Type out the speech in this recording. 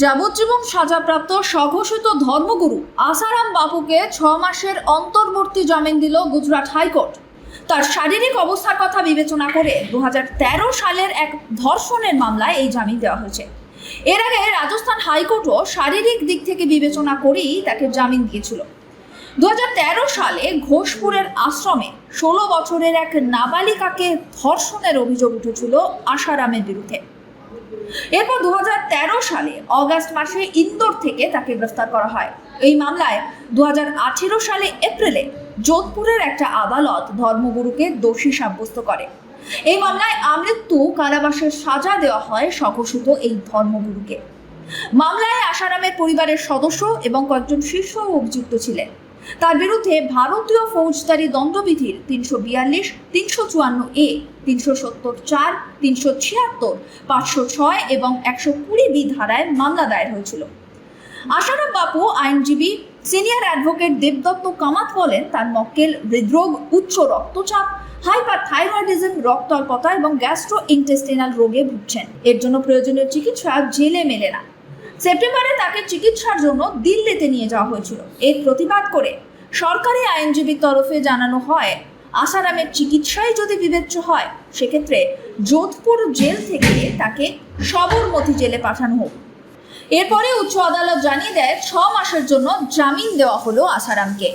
যাবজ্জীবন সাজাপ্রাপ্ত স্বঘোষিত ধর্মগুরু আসারাম বাপুকে ছ মাসের অন্তর্বর্তী জামিন দিল গুজরাট হাইকোর্ট। তার শারীরিক অবস্থার কথা বিবেচনা করে দু হাজার তেরো সালের এক ধর্ষণের মামলায় এই জামিন দেওয়া হয়েছে। এর আগে রাজস্থান হাইকোর্টও শারীরিক দিক থেকে বিবেচনা করেই তাকে জামিন দিয়েছিল। দু হাজার তেরো সালে ঘোষপুরের আশ্রমে ষোলো বছরের এক নাবালিকাকে ধর্ষণের অভিযোগ উঠেছিল আশারামের বিরুদ্ধে। এরপর দু হাজার তেরো সালে অগাস্ট মাসে ইন্দোর থেকে তাকে গ্রেফতার করা হয়। এই মামলায় দু হাজার আঠেরো সালে এপ্রিলে যোধপুরের একটা আদালত ধর্মগুরুকে দোষী সাব্যস্ত করে। এই মামলায় আমৃত্যু কারাবাসের সাজা দেওয়া হয় স্বঘোষিত এই ধর্মগুরুকে। মামলায় আসারামের পরিবারের সদস্য এবং কয়েকজন শীর্ষ অভিযুক্ত ছিলেন। তার বিরুদ্ধে ভারতীয় ফৌজদারি দণ্ডবিধির তিনশো বিয়াল্লিশ, তিনশো চুয়ান্ন এ, তিনশো সত্তর চার, তিনশো ছিয়াত্তর, পাঁচশো ছয় এবং একশো কুড়ি বি ধারায় মামলা দায়ের হয়েছিল। আশারাম বাপু, আইনজীবী, সিনিয়র অ্যাডভোকেট দেবদত্ত কামাত বলেন, তার মক্কেল হৃদরোগ, উচ্চ রক্তচাপ হাইপার থাইরয়েডিজম রক্তল্পতা এবং গ্যাস্ট্রো ইন্টেস্টিনাল রোগে ভুগছেন। এর জন্য প্রয়োজনীয় চিকিৎসা জেলে মেলে না। সেপ্টেম্বরে তাকে চিকিৎসার জন্য দিল্লিতে নিয়ে যাওয়া হয়েছিল। এর প্রতিবাদ করে সরকারি আইনজীবীর তরফে জানানো হয়, আসারামের চিকিৎসাই যদি বিবেচ্য হয়, সেক্ষেত্রে যোধপুর জেল থেকে তাকে সবরমতি জেলে পাঠানো হোক। এরপরে উচ্চ আদালত জানিয়ে দেয়, ছ মাসের জন্য জামিন দেওয়া হলো আসারামকে।